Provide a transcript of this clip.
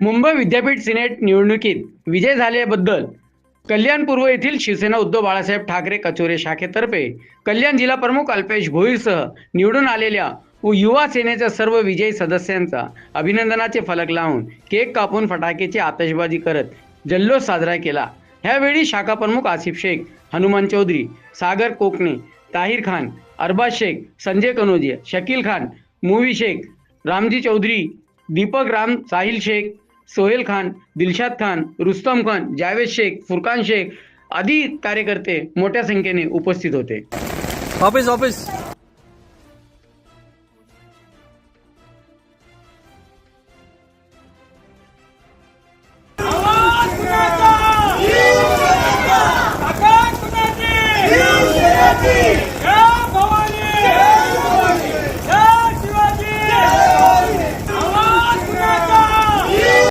मुंबई विद्यापीठ सिनेट निवडणुकीत विजय झाल्याबद्दल कल्याण पूर्व येथील शिवसेना उद्धव बाळासाहेब ठाकरे कचोरे शाखेतर्फे कल्याण जिल्हा प्रमुख अल्पेश भोईरसह निवडून आलेल्या व युवा सेनेच्या सर्व विजयी सदस्यांचा अभिनंदनाचे फलक लावून केक कापून फटाकेची आतषबाजी करत जल्लोष साजरा केला. ह्यावेळी शाखा प्रमुख आसिफ शेख हनुमान चौधरी सागर कोकणे ताहिर खान अरबाज शेख संजय कनोजिया शकील खान मूवी शेख रामजी चौधरी दीपक राम साहिल शेख सोहेल खान दिलशाद खान रुस्तम खान जावेद शेख फुरकान शेख आदी कार्यकर्ते मोठ्या संख्येने उपस्थित होते. Office office